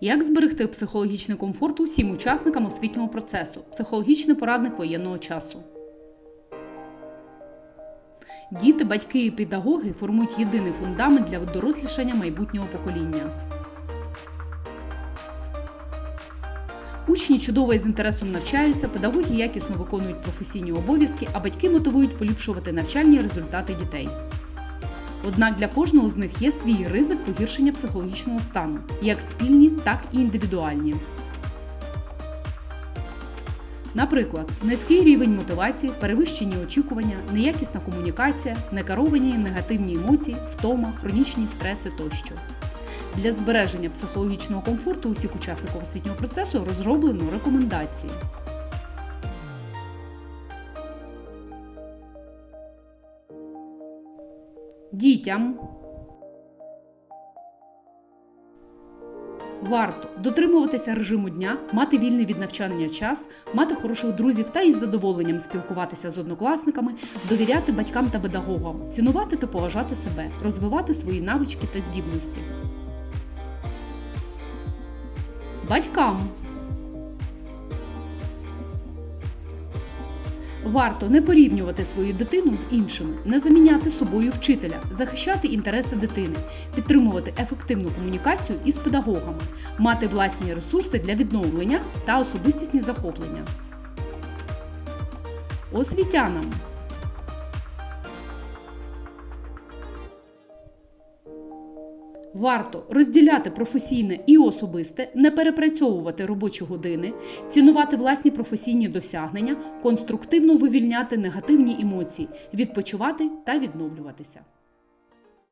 Як зберегти психологічний комфорт усім учасникам освітнього процесу? Психологічний порадник воєнного часу. Діти, батьки і педагоги формують єдиний фундамент для дорослішання майбутнього покоління. Учні чудово і з інтересом навчаються, педагоги якісно виконують професійні обов'язки, а батьки мотивують поліпшувати навчальні результати дітей. Однак для кожного з них є свій ризик погіршення психологічного стану, як спільні, так і індивідуальні. Наприклад, низький рівень мотивації, перевищені очікування, неякісна комунікація, некеровані негативні емоції, втома, хронічні стреси тощо. Для збереження психологічного комфорту усіх учасників освітнього процесу розроблено рекомендації. Дітям варто дотримуватися режиму дня, мати вільний від навчання час, мати хороших друзів та із задоволенням спілкуватися з однокласниками, довіряти батькам та педагогам, цінувати та поважати себе, розвивати свої навички та здібності. Батькам Варто не порівнювати свою дитину з іншими, не заміняти собою вчителя, захищати інтереси дитини, підтримувати ефективну комунікацію із педагогами, мати власні ресурси для відновлення та особистісні захоплення. Освітянам Варто розділяти професійне і особисте, не перепрацьовувати робочі години, цінувати власні професійні досягнення, конструктивно вивільняти негативні емоції, відпочивати та відновлюватися.